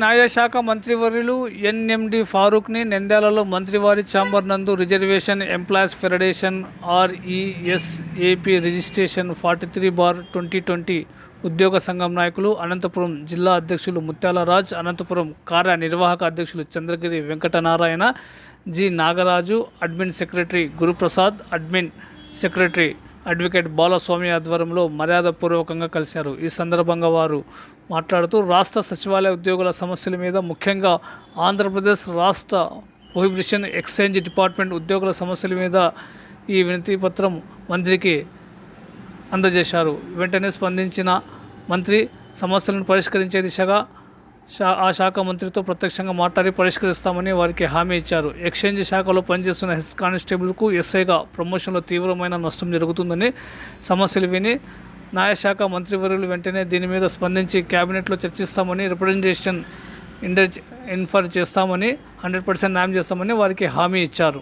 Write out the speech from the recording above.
న్యాయశాఖ మంత్రివర్యులు ఎన్ఎండి ఫారూక్ని నంద్యాలలో మంత్రివారి ఛాంబర్ నందు reservation employees federation RESAP registration forty three bar twenty twenty ఉద్యోగ సంఘం నాయకులు అనంతపురం జిల్లా అధ్యక్షులు ముత్యాల రాజ్ అనంతపురం కార్యనిర్వాహక అధ్యక్షులు Chandragiri Venkatanarayana G Nagaraju admin secretary Guruprasad admin secretary advocate Balaswamy ఆధ్వర్యంలో మర్యాదపూర్వకంగా కలిశారు. ఈ సందర్భంగా వారు మాట్లాడుతూ రాష్ట్ర సచివాలయ ఉద్యోగుల సమస్యల మీద ముఖ్యంగా ఆంధ్రప్రదేశ్ రాష్ట్ర ప్రొహిబిషన్ ఎక్స్చేంజ్ డిపార్ట్మెంట్ ఉద్యోగుల సమస్యల మీద ఈ వినతి పత్రం మంత్రికి అందజేశారు. వెంటనే స్పందించిన మంత్రి సమస్యలను పరిష్కరించే దిశగా ఆ శాఖ మంత్రితో ప్రత్యక్షంగా మాట్లాడి పరిష్కరిస్తామని వారికి హామీ ఇచ్చారు. ఎక్స్చేంజ్ శాఖలో పనిచేస్తున్న హెడ్ కానిస్టేబుల్కు ఎస్ఐగా ప్రమోషన్లో తీవ్రమైన నష్టం జరుగుతుందని సమస్యలు విని న్యాయశాఖ మంత్రివర్యులు వెంటనే దీని మీద స్పందించి కేబినెట్లో చర్చిస్తామని రిప్రజెంటేషన్ ఇండర్ ఇన్ఫర్ చేస్తామని హండ్రెడ్ పర్సెంట్ న్యాయం చేస్తామని వారికి హామీ ఇచ్చారు.